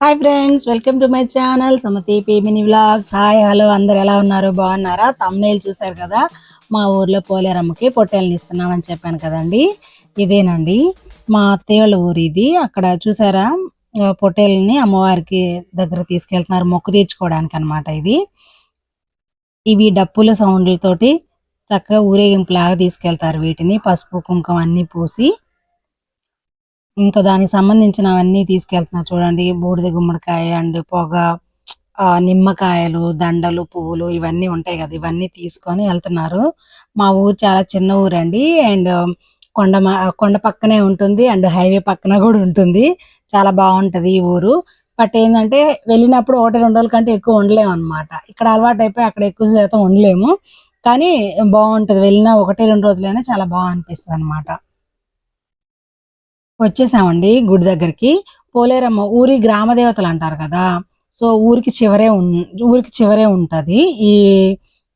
Hi friends welcome to my channel సమతి పేమిని vlogs. Hi hello అందరు ఎలా ఉన్నారు? బాగున్నారా? తమ్నేలు చూసారు కదా మా ఊర్లో పోలేరమ్మకి పొట్టేళ్ళని ఇస్తున్నామని చెప్పాను కదండి. ఇదేనండి మా అత్తయ్య వాళ్ళ ఊరు ఇది. అక్కడ చూసారా ఆ, పొట్టేళ్ళని అమ్మవారికి దగ్గర తీసుకెళ్తున్నారు మొక్కు తీర్చుకోవడానికి అనమాట ఇది. ఇవి డప్పుల సౌండ్లతోటి చక్కగా ఊరేగింపులాగా తీసుకెళ్తారు వీటిని. పసుపు కుంకుమ అన్నీ పూసి ఇంకా దానికి సంబంధించినవన్నీ తీసుకెళ్తున్నా. చూడండి బూడిద గుమ్మడికాయ అండ్ పొగ నిమ్మకాయలు దండలు పువ్వులు ఇవన్నీ ఉంటాయి కదా ఇవన్నీ తీసుకొని వెళ్తున్నారు. మా ఊరు చాలా చిన్న ఊరండి. అండ్ కొండ కొండ పక్కనే ఉంటుంది. అండ్ హైవే పక్కన కూడా ఉంటుంది. చాలా బాగుంటుంది ఈ ఊరు. బట్ ఏంటంటే వెళ్ళినప్పుడు ఒకటి రెండు రోజుల కంటే ఎక్కువ ఉండలేము అనమాట ఇక్కడ అలవాటు అయిపోయి అక్కడ ఎక్కువ శాతం ఉండలేము. కానీ బాగుంటది. వెళ్ళిన ఒకటి రెండు రోజులైనా చాలా బాగా అనిపిస్తుంది అనమాట వచ్చేసామండి గుడి దగ్గరికి. పోలేరమ్మ ఊరి గ్రామ దేవతలు అంటారు కదా. సో ఊరికి చివరే ఉన్ ఊరికి చివరే ఉంటుంది. ఈ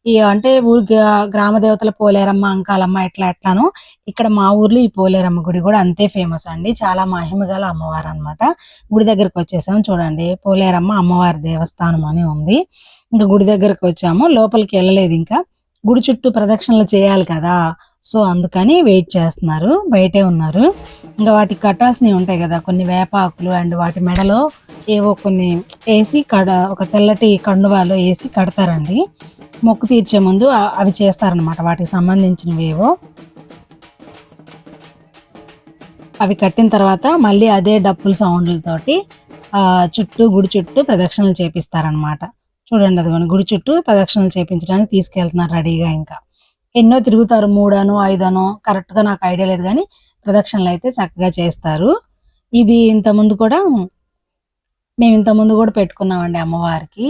ఈ అంటే ఊరి గ్రామ దేవతల పోలేరమ్మ అంకాలమ్మ ఎట్లా ఎట్లానో ఇక్కడ మా ఊర్లో ఈ పోలేరమ్మ గుడి కూడా అంతే ఫేమస్ అండి. చాలా మహిమ గల అమ్మవారు అనమాట గుడి దగ్గరికి వచ్చేసాము చూడండి. పోలేరమ్మ అమ్మవారి దేవస్థానం అని ఉంది. ఇంకా గుడి దగ్గరికి వచ్చాము. లోపలికి వెళ్ళలేదు ఇంకా. గుడి చుట్టూ ప్రదక్షిణలు చేయాలి కదా. సో అందుకని వెయిట్ చేస్తున్నారు బయటే ఉన్నారు. ఇంకా వాటికి కట్టాల్సినవి ఉంటాయి కదా కొన్ని వేపాకులు అండ్ వాటి మెడలో ఏవో కొన్ని వేసి కడ ఒక తెల్లటి కండువాలు వేసి కడతారండి. మొక్కు తీర్చే ముందు అవి చేస్తారనమాట వాటికి సంబంధించినవి ఏవో. అవి కట్టిన తర్వాత మళ్ళీ అదే డప్పుల సౌండ్లతోటి చుట్టూ గుడి చుట్టూ ప్రదక్షిణలు చేపిస్తారనమాట చూడండి అదిగోండి గుడి చుట్టూ ప్రదక్షిణలు చేపించడానికి తీసుకెళ్తున్నారు రెడీగా ఇంకా. ఎన్నో తిరుగుతారు మూడనో ఐదనో కరెక్ట్గా నాకు ఐడియా లేదు కానీ ప్రదక్షిణలు అయితే చక్కగా చేస్తారు. ఇది ఇంతకుముందు కూడా మేము ఇంతకుముందు ముందు కూడా పెట్టుకున్నామండి అమ్మవారికి.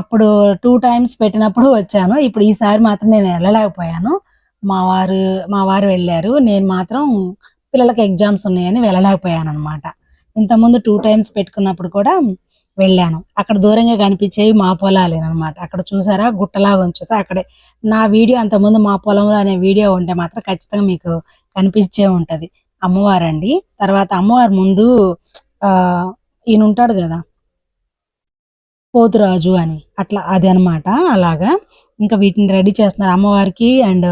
అప్పుడు టూ టైమ్స్ పెట్టినప్పుడు వచ్చాను. ఇప్పుడు ఈసారి మాత్రం నేను వెళ్ళలేకపోయాను. మా వారు మా వారు వెళ్ళారు. నేను మాత్రం పిల్లలకి ఎగ్జామ్స్ ఉన్నాయని వెళ్ళలేకపోయాను అనమాట ఇంతకుముందు టూ టైమ్స్ పెట్టుకున్నప్పుడు కూడా వెళ్ళాను. అక్కడ దూరంగా కనిపించేవి మా పొలాలేనమాట అక్కడ చూసారా? గుట్టలాగా ఉంచేసా అక్కడే. నా వీడియో అంతకుముందు మా పొలంలో అనే వీడియో ఉంటే మాత్రం ఖచ్చితంగా మీకు కనిపించే ఉంటుంది. అమ్మవారండి. తర్వాత అమ్మవారి ముందు ఈయన ఉంటాడు కదా? పోతురాజు అని. అట్లా అది అన్నమాట. అలాగా. ఇంకా వీటిని రెడీ చేస్తున్నారు అమ్మవారికి. అండ్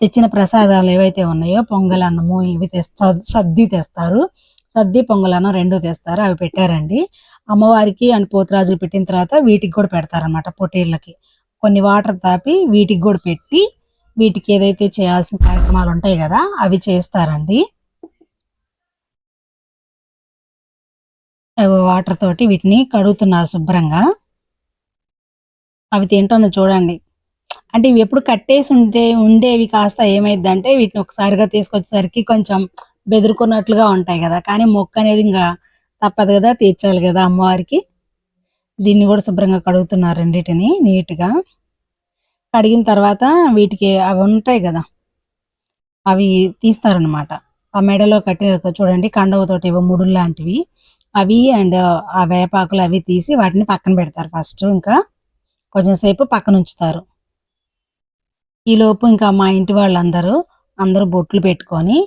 తెచ్చిన ప్రసాదాలు ఏవైతే ఉన్నాయో పొంగల్ అన్నము ఇవి తెస్తా సద్ది తెస్తారు. సద్ది పొంగల్ రెండు తెస్తారు అవి పెట్టారండి. అమ్మవారికి అండ్ పోతురాజులు పెట్టిన తర్వాత వీటికి కూడా పెడతారన్నమాట పొట్టేళ్ళకి. కొన్ని వాటర్ తాపి వీటికి కూడా పెట్టి వీటికి ఏదైతే చేయాల్సిన కార్యక్రమాలు ఉంటాయి కదా అవి చేస్తారండి. వాటర్ తోటి వీటిని కడుగుతున్నారు శుభ్రంగా. అవి తింటుంది చూడండి. అంటే ఇవి ఎప్పుడు కట్టేసి ఉంటే ఉండేవి కాస్త ఏమైందంటే వీటిని ఒకసారిగా తీసుకొచ్చేసరికి కొంచెం బెదురుకున్నట్లుగా ఉంటాయి కదా. కానీ మొక్క అనేది ఇంకా తప్పదు కదా తీర్చాలి కదా అమ్మవారికి. దీన్ని కూడా శుభ్రంగా కడుగుతున్నారు రెండింటిని నీట్గా. కడిగిన తర్వాత వీటికి అవి ఉంటాయి కదా అవి తీస్తారనమాట ఆ మెడలో కట్టి చూడండి కండవతోటి ఏవో ముడులు లాంటివి. అవి అండ్ ఆ వేపాకులు అవి తీసి వాటిని పక్కన పెడతారు ఫస్ట్ ఇంకా. కొంచెం సేపు పక్కన ఉంచుతారు. ఈ లోపు ఇంకా మా ఇంటి వాళ్ళందరూ అందరూ బొట్లు పెట్టుకొని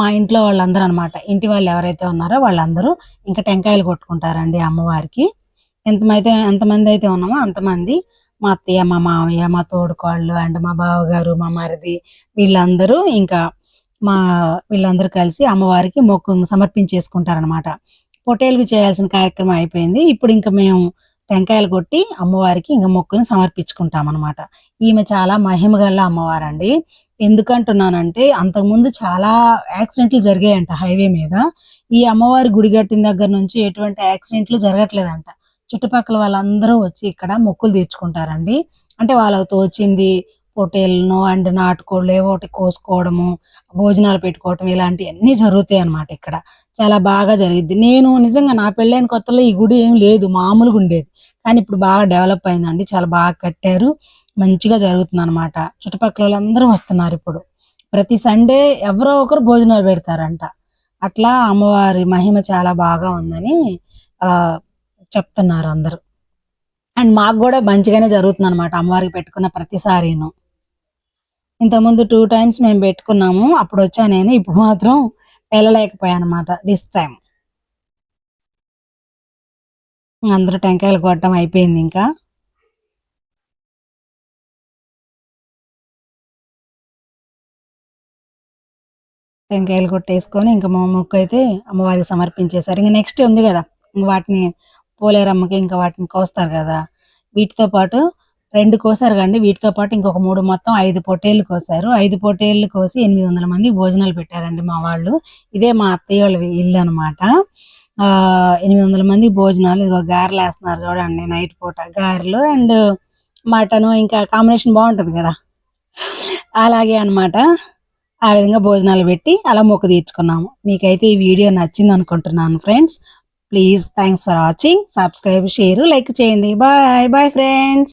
మా ఇంట్లో వాళ్ళందరూ అన్నమాట. ఇంటి వాళ్ళు ఎవరైతే ఉన్నారో వాళ్ళందరూ ఇంకా టెంకాయలు కొట్టుకుంటారండి అమ్మవారికి. ఎంతమైతే ఎంతమంది అయితే ఉన్నామో అంతమంది మా అత్తయ్య మా మామయ్య మా తోడుకోళ్ళు అండ్ మా బావగారు మా మరిది వీళ్ళందరూ ఇంకా మా వీళ్ళందరూ కలిసి అమ్మవారికి మొక్కు సమర్పించేసుకుంటారనమాట పొట్టేలుగు చేయాల్సిన కార్యక్రమం అయిపోయింది. ఇప్పుడు ఇంకా మేము టెంకాయలు కొట్టి అమ్మవారికి ఇంకా మొక్కుని సమర్పించుకుంటాం అనమాట ఈమె చాలా మహిమ గల అమ్మవారండి. ఎందుకంటున్నానంటే అంతకుముందు చాలా యాక్సిడెంట్లు జరిగాయంట హైవే మీద. ఈ అమ్మవారి గుడి కట్టిన దగ్గర నుంచి ఎటువంటి యాక్సిడెంట్లు జరగట్లేదంట. చుట్టుపక్కల వాళ్ళందరూ వచ్చి ఇక్కడ మొక్కులు తీర్చుకుంటారండి. అంటే వాళ్ళకి తోచింది పొట్టేళ్ళను అండ్ నాటుకోళ్ళు ఏవో ఒకటి కోసుకోవడము భోజనాలు పెట్టుకోవడం ఇలాంటివన్నీ జరుగుతాయి అన్నమాట ఇక్కడ. చాలా బాగా జరిగింది నేను నిజంగా నా పెళ్ళైన కొత్తలో ఈ గుడి ఏం లేదు మామూలుగా ఉండేది. కానీ ఇప్పుడు బాగా డెవలప్ అయిందండి. చాలా బాగా కట్టారు. మంచిగా జరుగుతుంది అనమాట చుట్టుపక్కల వాళ్ళందరూ వస్తున్నారు ఇప్పుడు. ప్రతి సండే ఎవరో ఒకరు భోజనాలు పెడతారంట. అట్లా అమ్మవారి మహిమ చాలా బాగా ఉందని చెప్తున్నారు అందరూ. అండ్ మాకు కూడా మంచిగానే జరుగుతుంది అనమాట అమ్మవారికి పెట్టుకున్న ప్రతిసారిను. ఇంతకుముందు టూ టైమ్స్ మేము పెట్టుకున్నాము. అప్పుడు వచ్చా నేను ఇప్పుడు మాత్రం వెళ్ళలేకపోయాను అనమాట దిస్ టైం అందరూ టెంకాయలు కొట్టడం అయిపోయింది ఇంకా. టెంకాయలు కొట్టేసుకొని ఇంకా మా మొక్క అయితే అమ్మవారికి సమర్పించేశారు. ఇంకా నెక్స్ట్ ఉంది కదా ఇంక వాటిని పోలేరమ్మకి ఇంకా వాటిని కోస్తారు కదా. వీటితో పాటు రెండు కోసారు కండి. వీటితో పాటు ఇంకొక మూడు మొత్తం ఐదు పొట్టేళ్ళు కోసారు. ఐదు పొట్టేళ్ళు కోసి ఎనిమిది వందల మంది భోజనాలు పెట్టారండి మా వాళ్ళు. ఇదే మా అత్తయ్య వాళ్ళ ఇల్లు అనమాట ఆ ఎనిమిది వందల మంది భోజనాలు. ఇదిగో గారెలు వేస్తున్నారు చూడండి. నైట్ పూట గారెలు అండ్ మటన్. ఇంకా కాంబినేషన్ బాగుంటుంది కదా. అలాగే అనమాట ఆ విధంగా భోజనాలు పెట్టి అలా మొక్కు తీర్చుకున్నాము. మీకైతే ఈ వీడియో నచ్చింది అనుకుంటున్నాను friends. Please thanks for watching. Subscribe share like చేయండి. Bye bye friends.